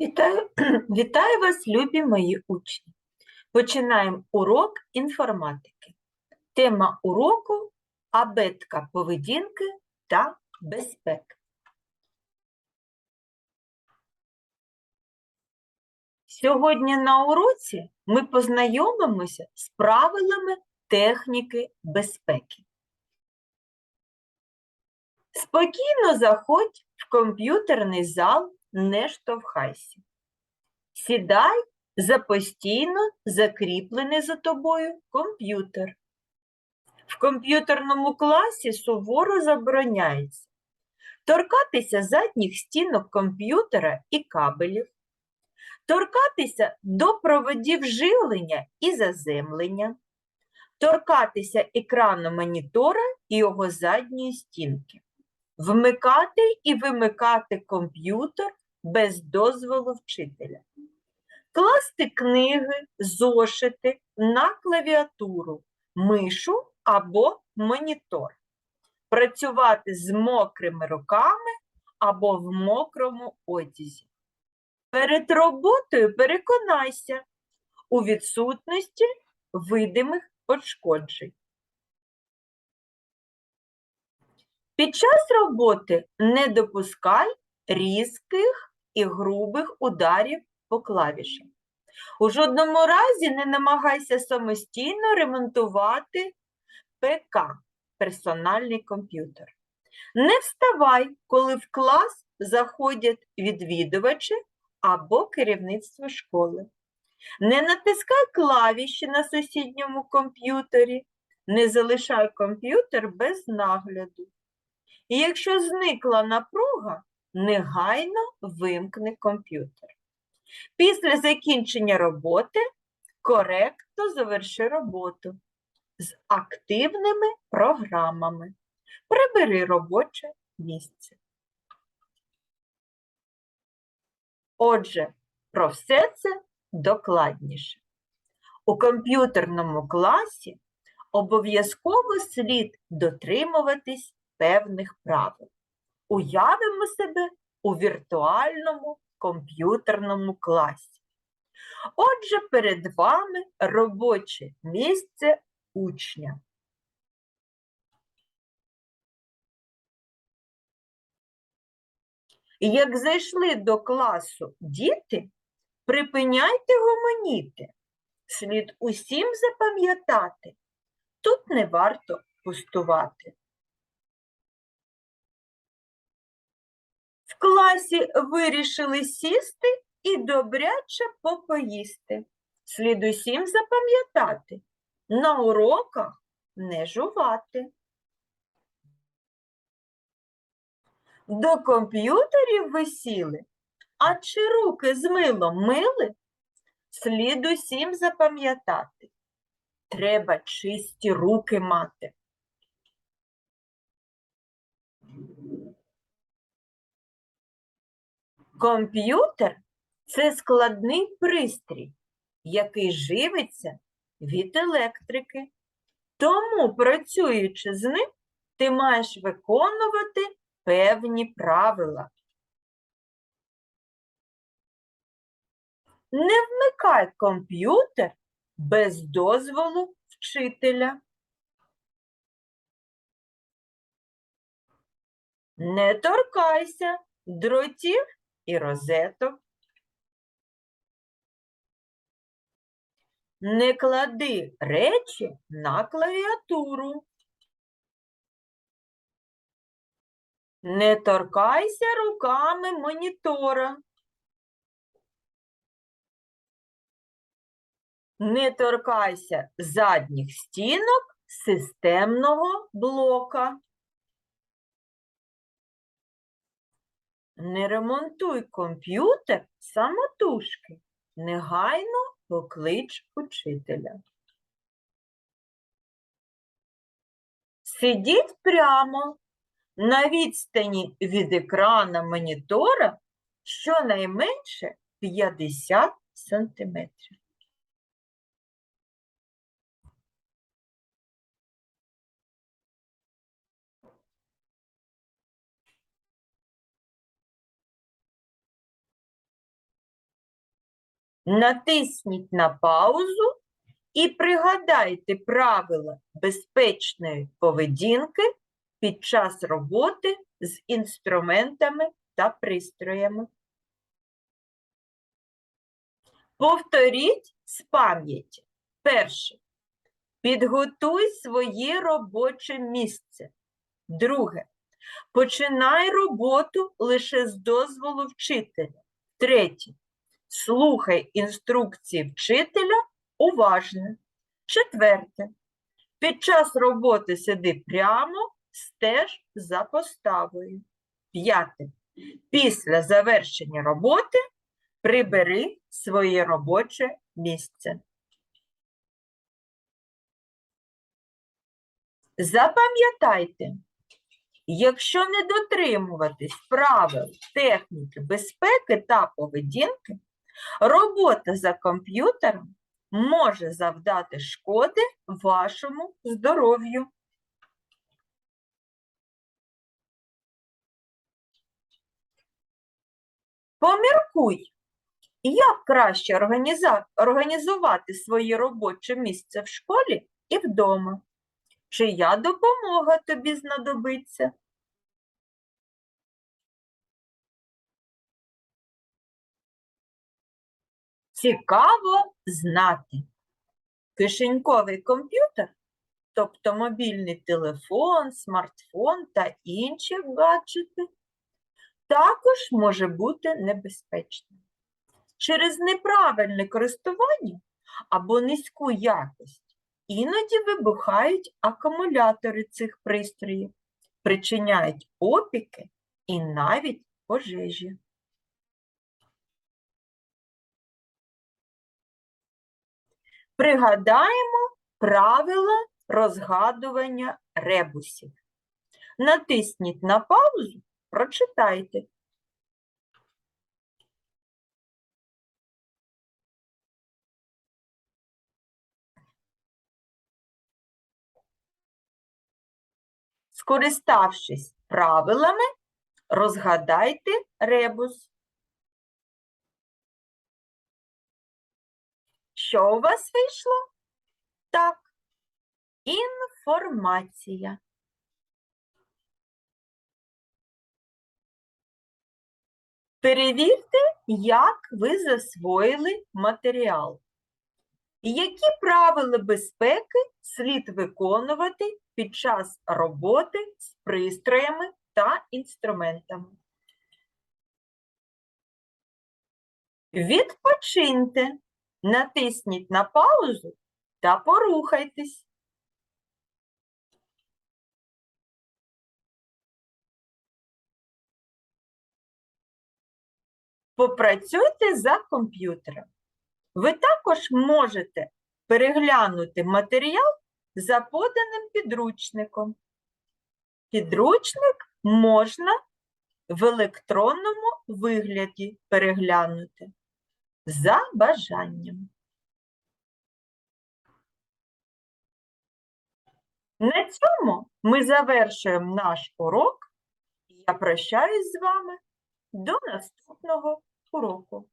Вітаю, вітаю вас, любі мої учні. Починаємо урок інформатики. Тема уроку абетка поведінки та безпеки. Сьогодні на уроці ми познайомимося з правилами техніки безпеки. Спокійно заходь в комп'ютерний зал, не штовхайся. Сідай за постійно закріплений за тобою комп'ютер. В комп'ютерному класі суворо забороняється торкатися задніх стінок комп'ютера і кабелів, торкатися до проводів живлення і заземлення, торкатися екрану монітора і його задньої стінки, вмикати і вимикати комп'ютер без дозволу вчителя, класти книги, зошити на клавіатуру, мишу або монітор, працювати з мокрими руками або в мокрому одязі. Перед роботою переконайся у відсутності видимих пошкоджень. Під час роботи не допускай різких і грубих ударів по клавішам. У жодному разі не намагайся самостійно ремонтувати ПК персональний комп'ютер. Не вставай, коли в клас заходять відвідувачі або керівництво школи. Не натискай клавіші на сусідньому комп'ютері, не залишай комп'ютер без нагляду. І якщо зникла напруга, негайно вимкни комп'ютер. Після закінчення роботи коректно заверши роботу з активними програмами. Прибери робоче місце. Отже, про все це докладніше. У комп'ютерному класі обов'язково слід дотримуватись певних правил. Уявимо себе у віртуальному комп'ютерному класі. Отже, перед вами робоче місце учня. Як зайшли до класу діти, припиняйте гомоніти. Слід усім запам'ятати, тут не варто пустувати. Класі вирішили сісти і добряче попоїсти. Слід усім запам'ятати, на уроках не жувати. До комп'ютерів ви сіли, а чи руки з милом мили? Слід усім запам'ятати. Треба чисті руки мати. Комп'ютер це складний пристрій, який живиться від електрики. Тому, працюючи з ним, ти маєш виконувати певні правила. Не вмикай комп'ютер без дозволу вчителя. Не торкайся дротів і розеток. Не клади речі на клавіатуру. Не торкайся руками монітора. Не торкайся задніх стінок системного блока. Не ремонтуй комп'ютер самотужки. Негайно поклич учителя. Сидіть прямо на відстані від екрана монітора щонайменше 50 сантиметрів. Натисніть на паузу і пригадайте правила безпечної поведінки під час роботи з інструментами та пристроями. Повторіть з пам'яті. Перше. Підготуй своє робоче місце. Друге. Починай роботу лише з дозволу вчителя. Третє. Слухай інструкції вчителя уважно. Четверте. Під час роботи сиди прямо, стеж за поставою. П'яте. Після завершення роботи прибери своє робоче місце. Запам'ятайте, якщо не дотримуватись правил техніки безпеки та поведінки, робота за комп'ютером може завдати шкоди вашому здоров'ю. Поміркуй, як краще організувати своє робоче місце в школі і вдома. Чия допомога тобі знадобиться? Цікаво знати. Кишеньковий комп'ютер, тобто мобільний телефон, смартфон та інші гаджети, також може бути небезпечним. Через неправильне користування або низьку якість іноді вибухають акумулятори цих пристроїв, причиняють опіки і навіть пожежі. Пригадаємо правила розгадування ребусів. Натисніть на паузу, прочитайте. Скориставшись правилами, розгадайте ребус. Що у вас вийшло? Так, інформація. Перевірте, як ви засвоїли матеріал. Які правила безпеки слід виконувати під час роботи з пристроями та інструментами? Відпочиньте, натисніть на паузу та порухайтесь. Попрацюйте за комп'ютером. Ви також можете переглянути матеріал за поданим підручником. Підручник можна в електронному вигляді переглянути за бажанням. На цьому ми завершуємо наш урок. Я прощаюсь з вами до наступного уроку.